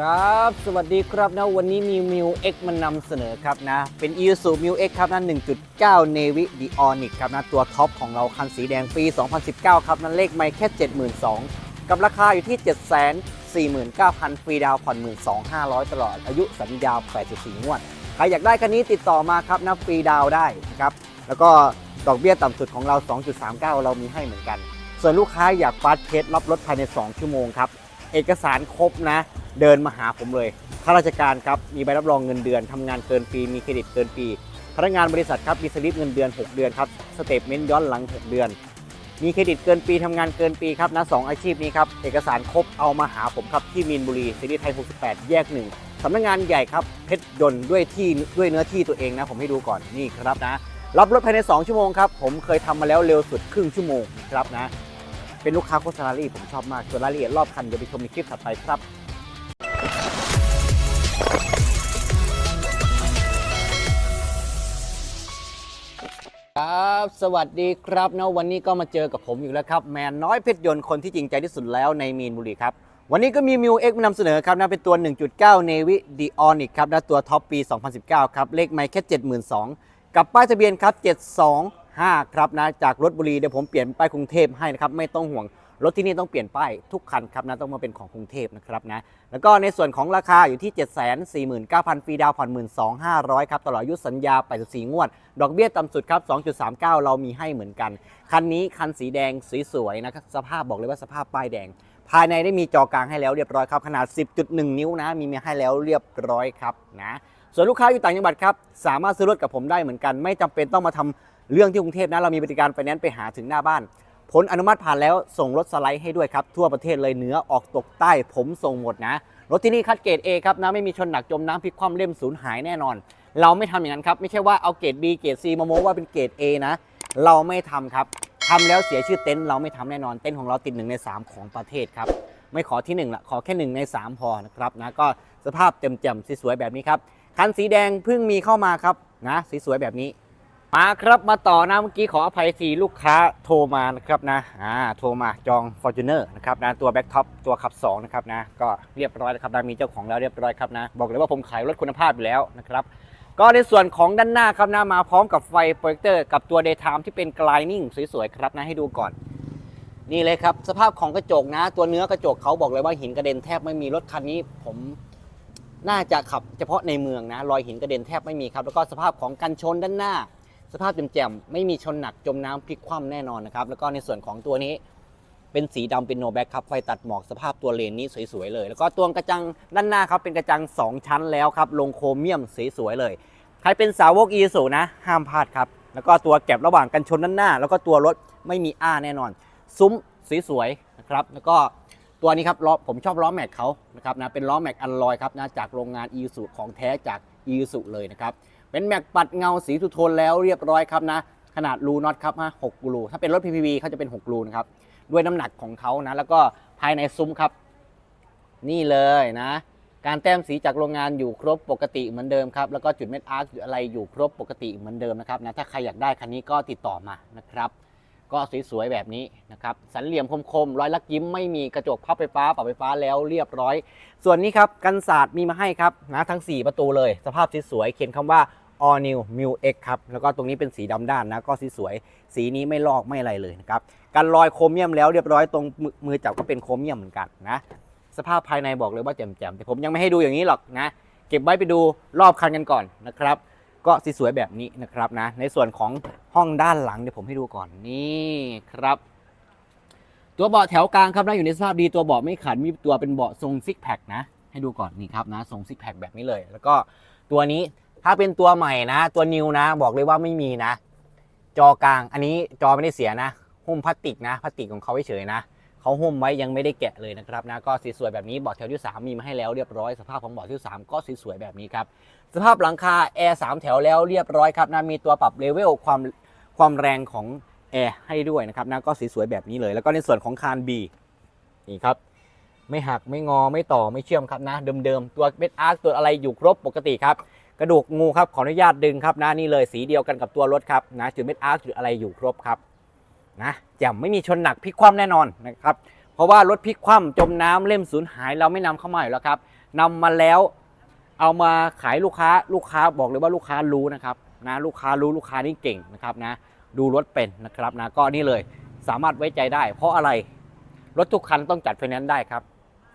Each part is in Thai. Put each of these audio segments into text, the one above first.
ครับ สวัสดีครับนะ วันนี้มีมิว X มานำเสนอครับนะ เป็น i s u m i w X ครับนะ1.9 Navy Dionic ครับนะ ตัวท็อปของเราคันสีแดงปี 2019 ครับนั้นเลขไม่แค่ 72,000 กับราคาอยู่ที่ 749,000 ฟรีดาวผ่อน 12,500 ตลอด อายุสัญญา 84 งวด ใครอยากได้คันนี้ติดต่อมาครับนะฟรีดาวได้นะครับ แล้วก็ดอกเบี้ยต่ำสุดของเรา 2.39 เรามีให้เหมือนกัน ส่วนลูกค้าอยากฟาสเคสรับรถภายใน 2 ชั่วโมงครับ เอกสารครบนะ เดินมาหาผมเลยข้าราชการครับมีใบรับรองเงินเดือนทำงานเกินปี มีเครดิตเกินปีพนักงานบริษัทครับมีสลิปเงินเดือน 6 เดือนครับสเตทเมนต์ย้อนหลัง 6 เดือน มีเครดิตเกินปีทำงานเกินปีครับนะสองอาชีพนี้ครับเอกสารครบเอามาหาผมครับที่มีนบุรีซีรีส์ไทย 68 แยกหนึ่งสำนักงานใหญ่ครับเพชรยนต์ด้วยที่ด้วยเนื้อที่ตัวเองนะ ผมให้ดูก่อนนี่ครับนะรับรถภายใน 2 ชั่วโมงครับผมเคยทำมาแล้วเร็วสุดครึ่งชั่วโมงครับนะ เป็นลูกค้าโฆษณารี่ผมชอบมากส่วนรายละเอียดรอบคันเดี๋ยวไปชมในคลิปถัดไปครับครับสวัสดีครับนะวันนี้ก็มาเจอกับผมอีกแล้วครับ แมนน้อยเพชรยนต์คนที่จริงใจที่สุดแล้วในมีนบุรีครับ วันนี้ก็มีมิวเอ็กมานำเสนอครับนะเป็นตัว 1.9 Navy Dionic ครับนะตัวท็อปปี 2019 ครับ เลขไม่แค่ 72,000 กับป้ายทะเบียนครับ 5 ครับนะจากรถบุรีเดี๋ยวผมเปลี่ยนป้ายกรุงเทพให้นะครับไม่ต้องห่วงรถที่นี่ต้องเปลี่ยนป้ายทุกคันครับนะต้องมาเป็นของกรุงเทพนะครับนะแล้วก็ในส่วนของราคาอยู่ที่ 749,000ฟรีดาวน์ผ่อน12,500ครับตลอดอายุสัญญา 84 งวด ดอกเบี้ยต่ำสุดครับ 2.39 เรามีให้เหมือนกัน คันนี้คันสีแดงสวยๆนะครับสภาพบอกเลยว่าสภาพป้ายแดง ภายในได้มีจอกลางให้แล้วเรียบร้อยครับขนาด 10.1 นิ้วนะมีมาให้แล้วเรียบร้อยครับนะส่วนลูกค้าอยู่ต่างจังหวัดครับสามารถซื้อรถกับผมได้เหมือนกัน ไม่จำเป็นต้องมาทำ เรื่องที่กรุงเทพนะเรามีบริการไฟแนนซ์ไปหาถึงหน้าบ้าน ผลอนุมัติผ่านแล้วส่งรถสไลด์ให้ด้วยครับ ทั่วประเทศเลยเหนือออกตกใต้ผมส่งหมดนะ รถที่นี่คัดเกรด A ครับนะไม่มีชนหนักจมน้ำพลิกคว่ำเล่มสูญหายแน่นอน เราไม่ทำอย่างนั้นครับ ไม่ใช่ว่าเอาเกรด B เกรด C มาโม้ว่าเป็นเกรด A นะ เราไม่ทำครับทำแล้วเสียชื่อเต็นท์เราไม่ทำแน่นอนเต็นท์ของเราติดหนึ่งในสามของประเทศครับไม่ขอที่1ละขอแค่ 1 ใน 3 พอนะครับนะก็สภาพเต็มๆสวยๆแบบนี้ครับคันสีแดงเพิ่งมีเข้ามาครับนะสวยๆแบบนี้ มาครับมาต่อนะเมื่อกี้ขออภัยทีลูกค้าโทรมานะครับนะอ่าโทรมาจอง f o r t u n e r นะครับนะตัวแบ็กท็อปตัวขับ2นะครับนะก็เรียบร้อยแล้วครับนะมีเจ้าของแล้วเรียบร้อยครับนะบอกเลยว่าผมขายรถคุณภาพอยู่แล้วนะครับก็ในส่วนของด้านหน้าครับนะมาพร้อมกับไฟโปรเจคเตอร์กับตัว Daytime ที่เป็น Gliding สวยๆครับนะให้ดูก่อน นี่เลยครับสภาพของกระจกนะ ตัวเนื้อกระจกเขาบอกเลยว่าหินกระเด็นแทบไม่มีรถคันนี้ผมน่าจะขับเฉพาะในเมืองนะรอยหินกระเด็นแทบไม่มีครับแล้วก็สภาพของกันชนด้านหน้า สภาพแจ่มๆไม่มีชนหนักจมน้ำพลิกคว่ำแน่นอนนะครับแล้วก็ในส่วนของตัวนี้เป็นสีดำเป็นโนแบ็กครับไฟตัดหมอกสภาพตัวเลนนี้สวยๆเลย แล้วก็ตัวกระจังด้านหน้าครับเป็นกระจัง 2 ชั้นแล้วครับลงโครเมียมสวยๆเลย ใครเป็นสาวกอีสูนะ ห้ามพลาดครับ แล้วก็ตัวแก็บระหว่างกันชนด้านหน้า แล้วก็ตัวรถไม่มีอ้าแน่นอน ซุ้มสวยๆนะครับแล้วก็ตัวนี้ครับล้อผมชอบล้อแม็กเขานะครับนะเป็นล้อแม็กอัลลอยครับนะจากโรงงานอีสูของแท้จากอีสูเลยนะครับ เป็นแม็กปัดเงาสีทุโทนแล้วเรียบร้อยครับนะ ขนาดรูน็อตครับฮะหกรูถ้าเป็นรถ PPV เขาจะเป็น6รูนะครับ ด้วยน้ำหนักของเขานะ แล้วก็ภายในซุ้มครับ นี่เลยนะ การแต้มสีจากโรงงานอยู่ครบปกติเหมือนเดิมครับ แล้วก็จุดเม็ดอาร์คอะไรอยู่ครบปกติเหมือนเดิมนะครับนะ ถ้าใครอยากได้คันนี้ก็ติดต่อมานะครับ ก็สวยๆแบบนี้นะครับ สันเหลี่ยมคมๆรอยลักยิ้มไม่มีกระจกพับไฟฟ้าปรับไฟฟ้าแล้วเรียบร้อย ส่วนนี้ครับ กันศาสตร์มีมาให้ครับนะทั้ง 4 ประตูเลย สภาพสวยๆ เขียนคำว่า all new m u x ครับ แล้วก็ตรงนี้เป็นสีดำด้านนะ ก็สีสวย สีนี้ไม่ลอกไม่อะไรเลยนะครับ กันรอยโครเมียมแล้วเรียบร้อยตรงมือจับก็เป็นโครเมียมเหมือนกันนะ สภาพภายในบอกเลยว่าแจ่มๆ แต่ผมยังไม่ให้ดูอย่างนี้หรอกนะ เก็บไว้ไปดูรอบคันกันก่อนนะครับ ก็สีสวยแบบนี้นะครับนะ ในส่วนของห้องด้านหลังเดี๋ยวผมให้ดูก่อนนี่ครับตัวเบาะแถวกลางครับนะอยู่ในสภาพดีตัวเบาะไม่ขัดมีตัวเป็นเบาะทรงซิกแพคนะ ให้ดูก่อนนี่ครับนะทรงซิกแพคแบบนี้เลย แล้วก็ตัวนี้ ถ้าเป็นตัวใหม่นะ ตัวนิวนะ บอกเลยว่าไม่มีนะ จอกลางอันนี้จอไม่ได้เสียนะหุ้มพลาสติกนะพลาสติกของเขาเฉยนะเขาหุ้มไว้ยังไม่ได้แกะเลยนะครับนะก็สีสวยแบบนี้เบาะแถวที่ 3 มีมาให้แล้วเรียบร้อยสภาพของเบาะที่ 3 ก็สีสวยแบบนี้ครับสภาพหลังคาแอร์3แถวแล้วเรียบร้อยครับนะมีตัวปรับเลเวลความความแรงของแอร์ให้ด้วยนะครับนะก็สีสวยแบบนี้เลย แล้วก็ในส่วนของคาน B นี่ครับไม่หักไม่งอไม่ต่อไม่เชื่อมครับนะ เดิมๆ ตัวเม็ดอาร์คตัวอะไรอยู่ครบปกติครับ กระดูกงูครับขออนุญาตดึงครับนะนี่เลยสีเดียวกันกับตัวรถครับนะจุดเม็ดอาร์คจุดอะไรอยู่ครบครับนะแจ่มไม่มีชนหนักพลิกคว่ำแน่นอนนะครับเพราะว่ารถพลิกคว่ำจมน้ำเล่มสูญหายเราไม่นำเข้ามาอยู่แล้วครับนำมาแล้วเอามาขายลูกค้าลูกค้าบอกเลยว่าลูกค้ารู้นะครับนะลูกค้ารู้ลูกค้านี่เก่งนะครับนะดูรถเป็นนะครับนะก็นี่เลยสามารถไว้ใจได้ เพราะอะไรรถทุกคันต้องจัดไฟแนนซ์ได้ครับ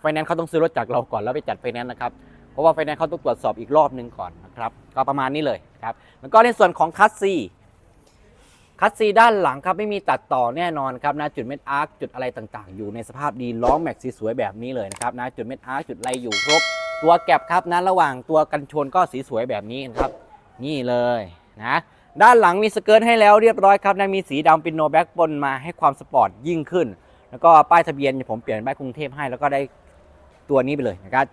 ไฟแนนซ์เขาต้องซื้อรถจากเราก่อนแล้วไปจัดไฟแนนซ์นะครับ ราะว่าไฟแนนซ์เขาต้องตรวจสอบอีกรอบหนึ่งก่อนนะครับก็ประมาณนี้เลยครับแล้วก็ในส่วนของคัสซีคัสซีด้านหลังครับไม่มีตัดต่อแน่นอนครับนะจุดเม็ดอาร์คจุดอะไรต่างๆ อยู่ในสภาพดีล้อแม็กซ์สวยแบบนี้เลยนะครับนะจุดเม็ดอาร์คจุดอะไรอยู่ครบ ตัวแก็บครับนะระหว่างตัวกันชนก็สีสวยแบบนี้นะครับ นี่เลยนะด้านหลังมีสเกิร์ตให้แล้วเรียบร้อยครับนะมีสีดำปิโนแบ็กบนมาให้ความสปอร์ตยิ่งขึ้น แล้วก็ป้ายทะเบียนผมเปลี่ยนป้ายกรุงเทพให้แล้วก็ได้ตัวนี้ไปเลยนะครับ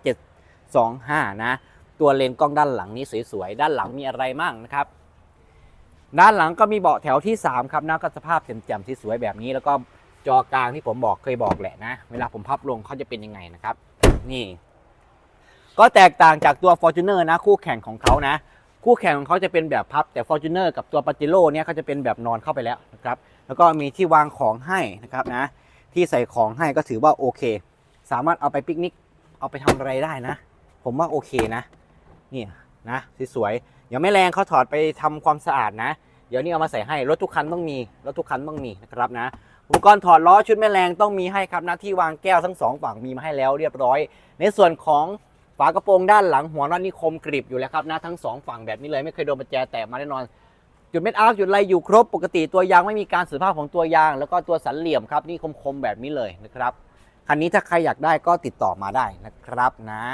25 นะ ตัวเลนส์กล้องด้านหลังนี้สวยๆ ด้านหลังมีอะไรมั่งนะครับ ด้านหลังก็มีเบาะแถวที่ 3 ครับนะก็สภาพแจ่มๆที่สวยแบบนี้ แล้วก็จอกลางที่ผมบอกเคยบอกแหละนะ เวลาผมพับลงเขาจะเป็นยังไงนะครับ นี่ ก็แตกต่างจากตัว Fortuner นะ คู่แข่งของเขานะ คู่แข่งของเขาจะเป็นแบบพับแต่ Fortuner กับตัว p a j e r o เนี่ยเขาจะเป็นแบบนอนเข้าไปแล้วนะครับแล้วก็มีที่วางของให้นะครับนะ ที่ใส่ของให้ก็ถือว่าโอเค สามารถเอาไปปิกนิก เอาไปทำอะไรได้นะ ผมว่าโอเคนะ นี่นะสวยๆยังไม่แรงเขาถอดไปทำความสะอาดนะ เดี๋ยวนี้เอามาใส่ให้รถทุกคันต้องมีรถทุกคันต้องมีนะครับนะอุปกรณ์ถอดล้อชุดแม่แรงต้องมีให้ครับนะที่วางแก้วทั้งสองฝั่งมีมาให้แล้วเรียบร้อย ในส่วนของฝากระโปรงด้านหลังหัวน็อตนี่คมกริบอยู่แล้วครับนะทั้งสองฝั่งแบบนี้เลยไม่เคยโดนประแจแตกมาแน่นอน จุดเม็ดอาร์คจุดอะไรอยู่ครบปกติตัวยางไม่มีการสืบภาพของตัวยาง แล้วก็ตัวสันเหลี่ยมครับนี่คมๆแบบนี้เลยนะครับคันนี้ถ้าใครอยากได้ก็ติดต่อมาได้นะครับนะ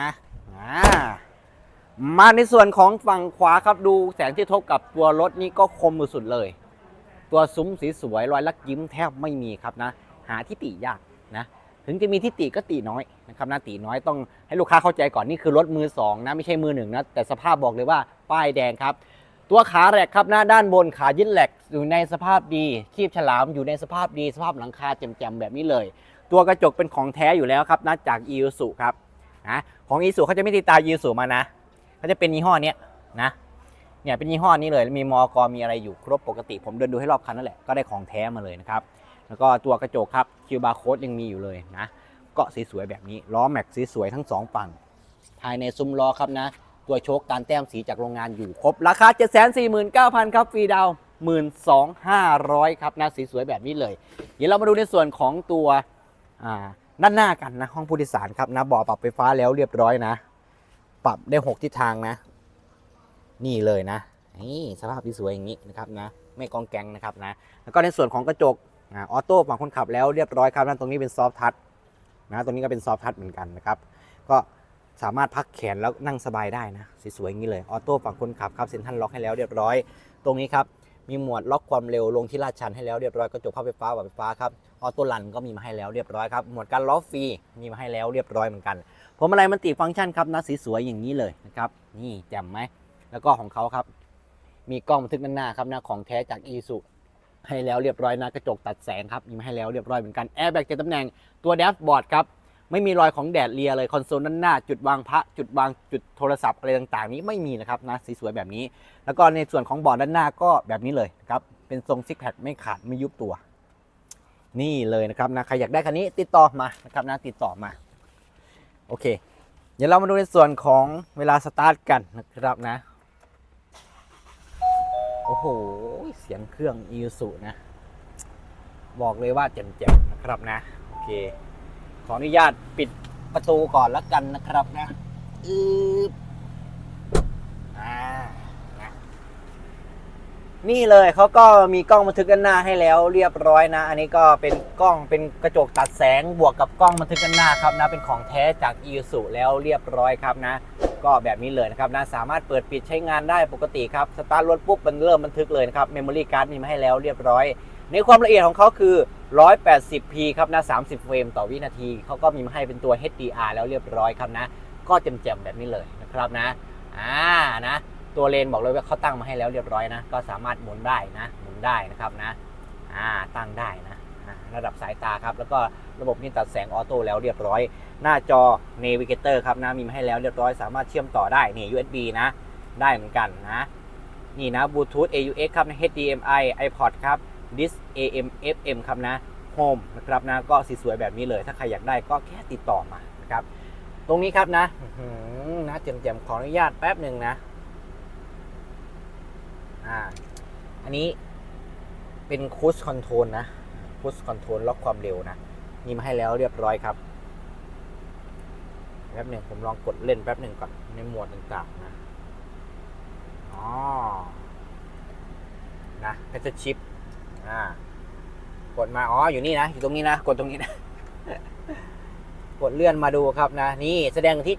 อ่ามาในส่วนของฝั่งขวาครับดูแสงที่ทบกับตัวรถนี่ก็คมสุดๆเลย ตัวซุ้มสีสวยรอยลักยิ้มแทบไม่มีครับนะ หาที่ติยากนะถึงจะมีที่ติก็ติน้อยนะครับนะติน้อยต้องให้ลูกค้าเข้าใจก่อนนี่คือรถมือสองนะไม่ใช่มือหนึ่งนะแต่สภาพบอกเลยว่าป้ายแดงครับ ตัวขาแหลกครับหน้าด้านบนขายึดแหลกอยู่ในสภาพดีคีบฉลามอยู่ในสภาพดีสภาพหลังคาแจ่มๆแบบนี้เลย ตัวกระจกเป็นของแท้อยู่แล้วครับนะจากอี u สุครับ นะของอีสุเขาจะไม่ติดตาอีสุมานะเขาจะเป็นยี่ห้อนี้นะเนี่ยเป็นยี่ห้อนี้เลยมีมอกมีอะไรอยู่ครบปกติ ผมเดินดูให้รอบคันนั่นแหละก็ได้ของแท้มาเลยนะครับแล้วก็ตัวกระจกครับคิวบาร์โค้ดยังมีอยู่เลยนะก็สีสวยแบบนี้ล้อแม็กสีสวยทั้งสองฝั่งภายในซุ้มล้อครับนะ ตัวโชคการแต้มสีจากโรงงานอยู่ครบ ราคา 749,000 ครับฟรีดาวน์12,500 ครับนะสีสวยแบบนี้เลย เดี๋ยวเรามาดูในส่วนของตัวอ่า ด้านหน้ากันนะห้องผู้โดยสารครับนะบาะปรับไฟฟ้าแล้วเรียบร้อยนะ ปรับได้ 6 ทิศทางนะ นี่เลยนะนี่สภาพที่สวยอย่างนี้นะครับนะ ไม่กองแกงนะครับนะ แล้วก็ในส่วนของกระจกออโต้ฝั่งคนขับแล้วเรียบร้อยครับนั่นตรงนี้เป็นซอฟทัชนะตรงนี้ก็เป็นซอฟทัชเหมือนกันนะครับ ก็สามารถพักแขนแล้วนั่งสบายได้นะสวยๆอย่างนี้เลยออโต้ฝั่งคนขับครับเซ็นทรัลล็อกให้แล้วเรียบร้อย ตรงนี้ครับ มีหมวดล็อกความเร็วลงที่ลาดชันให้แล้วเรียบร้อยกระจกพับไฟฟ้าแบบไฟฟ้าครับออโต้ลันก็มีมาให้แล้วเรียบร้อยครับหมวดการล้อฟรีมีมาให้แล้วเรียบร้อยเหมือนกันผมอะไรมันติฟังก์ชันครับนะสีสวยอย่างนี้เลยนะครับนี่แจ่มไหมแล้วก็ของเขาครับ มีกล้องบันทึกด้านหน้าครับหน้าของแท้จากอีสุให้แล้วเรียบร้อยนะกระจกตัดแสงครับมีมาให้แล้วเรียบร้อยเหมือนกันแอร์แบ็กเจ็ดตำแหน่งตัวแดชบอร์ดครับ ไม่มีรอยของแดดเลียเลยคอนโซลด้านหน้า จุดวางพระจุดวางจุดโทรศัพท์อะไรต่างๆ นี้ไม่มีนะครับนะสีสวยแบบนี้ แล้วก็ในส่วนของบอร์ดด้านหน้าก็แบบนี้เลยครับเป็นทรงซิกแพคไม่ขาดไม่ยุบตัว นี่เลยนะครับนะใครอยากได้คันนี้ติดต่อมานะครับนะติดต่อมาโอเค เดี๋ยวเรามาดูในส่วนของเวลาสตาร์ทกันนะครับนะโอ้โหเสียงเครื่องอีสุนะ บอกเลยว่าเจ๋งๆนะครับนะ โอเค ขออนุญาตปิดประตูก่อนแล้วกันนะครับนะอืบอ่านะนี่เลยเขาก็มีกล้องบันทึกด้านหน้าให้แล้วเรียบร้อยนะ อันนี้ก็เป็นกล้องเป็นกระจกตัดแสงบวกกับกล้องบันทึกด้านหน้าครับนะเป็นของแท้จากอีสุแล้วเรียบร้อยครับนะ ก็แบบนี้เลยนะครับนะสามารถเปิดปิดใช้งานได้ปกติครับสตาร์ทรถปุ๊บมันเริ่มบันทึกเลยนะครับเมมโมรี่การ์ดมีมาให้แล้วเรียบร้อย ในความละเอียดของเขาคือ 180p ครับนะ 30 เฟรมต่อวินาที เขาก็มีมาให้เป็นตัว HDR แล้วเรียบร้อยครับนะ ก็แจ่มๆแบบนี้เลยนะครับนะ อ่า นะ ตัวเลนบอกเลยว่าเขาตั้งมาให้แล้วเรียบร้อยนะ ก็สามารถหมุนได้นะ หมุนได้นะครับนะ อ่า ตั้งได้นะอ่าระดับสายตาครับ แล้วก็ระบบนี้ตัดแสงออโต้แล้วเรียบร้อย หน้าจอ Navigator ครับนะ มีมาให้แล้วเรียบร้อย สามารถเชื่อมต่อได้ นี่ USB นะ ได้เหมือนกันนะ นี่นะ Bluetooth AUX ครับน HDMI iPod ครับ Dis AM FM ครับนะ Home นะครับนะก็สีสวยแบบนี้เลย ถ้าใครอยากได้ก็แค่ติดต่อมานะครับ ตรงนี้ครับนะนะเจมๆขออนุญาตแป๊บหนึ่งนะอ่าอันนี้เป็นคูสคอนโทรลนะคูสคอนโทรลล็อกความเร็วนะมีมาให้แล้วเรียบร้อยครับแป๊บหนึ่งผมลองกดเล่นแป๊บหนึ่งก่อนในหมวดต่างๆนะอ๋อนะเพชรชิป อ่ากดมาอ๋ออยู่นี่นะอยู่ตรงนี้นะกดตรงนี้นะกดเลื่อนมาดูครับนะ นี่แสดงที่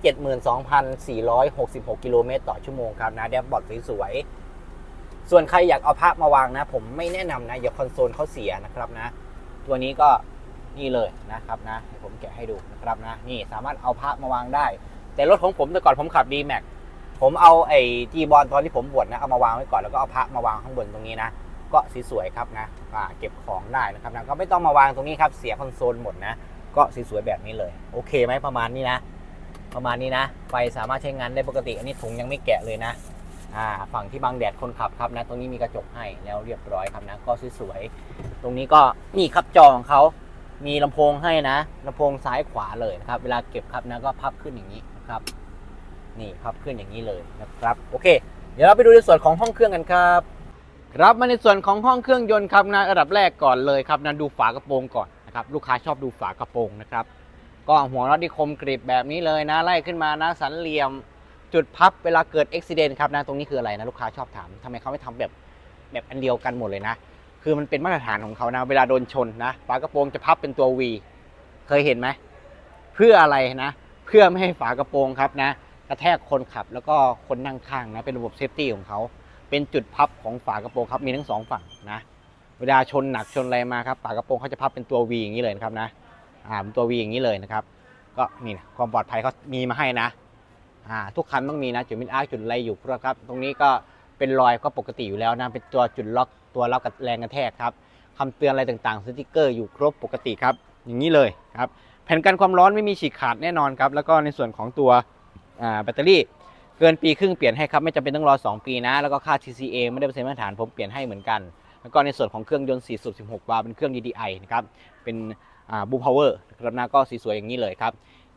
72,466 กิโลเมตรต่อชั่วโมงครับนะแดชบอร์ดสวยๆส่วนใครอยากเอาพระมาวางนะ ผมไม่แนะนำนะอย่าคอนโซลเขาเสียนะครับนะ ตัวนี้ก็นี่เลยนะครับนะให้ผมแกะให้ดูนะครับนะ นี่สามารถเอาพระมาวางได้ แต่รถของผมแต่ก่อนผมขับ D Max ผมเอาไอ้จีบอลตอนที่ผมบวชนะเอามาวางไว้ก่อนแล้วก็เอาพระมาวางข้างบนตรงนี้นะ ก็สสวยๆครับนะอ่าเก็บของได้นะครับนะก็ไม่ต้องมาวางตรงนี้ครับเสียคอนโซลหมดนะก็สสวยๆแบบนี้เลย โอเคไหมประมาณนี้นะ ประมาณนี้นะ ไฟสามารถใช้งานได้ปกติ อันนี้ถุงยังไม่แกะเลยนะอ่าฝั่งที่บังแดดคนขับครับนะตรงนี้มีกระจกให้แล้วเรียบร้อยครับนะก็สวยๆตรงนี้ก็นี่ครับจอของเขามีลำโพงให้นะลำโพงซ้ายขวาเลยนะครับ เวลาเก็บครับนะก็พับขึ้นอย่างนี้นะครับ นี่พับขึ้นอย่างนี้เลยนะครับ โอเค เดี๋ยวเราไปดูในส่วนของห้องเครื่องกันครับ รับมาในส่วนของห้องเครื่องยนต์ครับนะระดับแรกก่อนเลยครับนะดูฝากระโปรงก่อนนะครับลูกค้าชอบดูฝากระโปรงนะครับก็หัวน็อตที่คมกริบแบบนี้เลยนะไล่ขึ้นมานะสันเหลี่ยมจุดพับเวลาเกิดอุบิเหตุครับนะตรงนี้คืออะไรนะลูกค้าชอบถามทำไมเขาไม่ทำแบบแบบอันเดียวกันหมดเลยนะ คือมันเป็นมาตรฐานของเขานะเวลาโดนชนนะฝากระโปรงจะพับเป็นตัว V เคยเห็นไหมเพื่ออะไรนะ เพื่อไม่ให้ฝากระโปรงครับนะ กระแทกคนขับแล้วก็คนนั่งข้างนะเป็นระบบเซฟตี้ของเขา เป็นจุดพับของฝากระโปรงครับมีทั้งสองฝั่งนะเวลาชนหนักชนอะไรมาครับฝากระโปรงเขาจะพับเป็นตัว V อย่างนี้เลยนะครับนะอ่าเป็นตัว V อย่างนี้เลยนะครับก็นี่นะความปลอดภัยเขามีมาให้นะอ่าทุกคันต้องมีนะจุดมิดอาร์จุดอะไรอยู่ครับตรงนี้ก็เป็นรอยก็ปกติอยู่แล้วนะเป็นตัวจุดล็อกตัวรับกับแรงกระแทกครับคำเตือนอะไรต่างๆสติกเกอร์อยู่ครบปกติครับอย่างนี้เลยครับแผ่นกันความร้อนไม่มีฉีกขาดแน่นอนครับแล้วก็ในส่วนของตัวอ่าแบตเตอรี่ เกินปีครึ่งเปลี่ยนให้ครับไม่จำเป็นต้องรอ 2 ปีนะ แล้วก็ค่า TCA ไม่ได้เป็นมาตรฐานผมเปลี่ยนให้เหมือนกัน แล้วก็ในส่วนของเครื่องยนต์4สูบ16บาร์เป็นเครื่อง DDI นะครับเป็นบูพาวเวอร์นะครับนะก็สีสวยอย่างนี้เลยครับ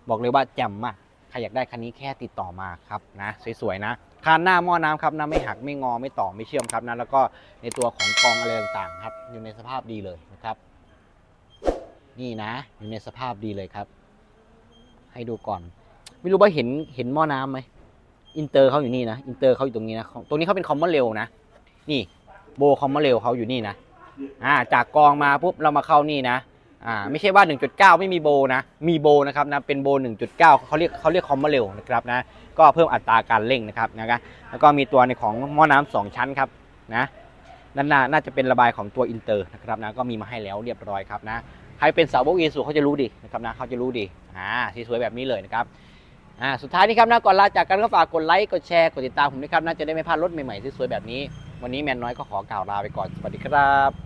บอกเลยว่าแจ่มมากใครอยากได้คันนี้แค่ติดต่อมาครับนะสวยๆนะคานหน้าหม้อน้ำครับนะไม่หักไม่งอไม่ต่อไม่เชื่อมครับนะแล้วก็ในตัวของกองอะไรต่างๆครับอยู่ในสภาพดีเลยนะครับนี่นะอยู่ในสภาพดีเลยครับ ให้ดูก่อน ไม่รู้ว่าเห็นเห็นหม้อน้ำไหม อินเตอร์เขาอยู่นี่นะอินเตอร์เขาอยู่ตรงนี้นะตรงนี้เขาเป็นคอมมอนเร็วนะนี่โบคอมมอนเร็วเขาอยู่นี่นะอ่าจากกองมาปุ๊บเรามาเข้านี่นะอ่าไม่ใช่ว่า 1.9 ไม่มีโบนะ มีโบนะครับนะเป็นโบ 1.9เขาเรียกเขาเรียกคอมมอนเร็วนะครับนะก็เพิ่มอัตราการเร่งนะครับนะครับแล้วก็มีตัวในของหม้อน้ำสองชั้นครับนะนั่นน่าน่าจะเป็นระบายของตัวอินเตอร์นะครับนะก็มีมาให้แล้วเรียบร้อยครับนะใครเป็นสาวกอีสุเขาจะรู้ดีนะครับนะเขาจะรู้ดีอ่าสีสวยแบบนี้เลยนะครับ อ่าสุดท้ายนี้ครับนะก่อนลาจากกันก็ฝากกดไลค์กดแชร์กดติดตามผมด้วยครับน่าจะได้ไม่พลาดรถใหม่ๆสวยๆแบบนี้ วันนี้แมนน้อยก็ขอกล่าวลาไปก่อนสวัสดีครับ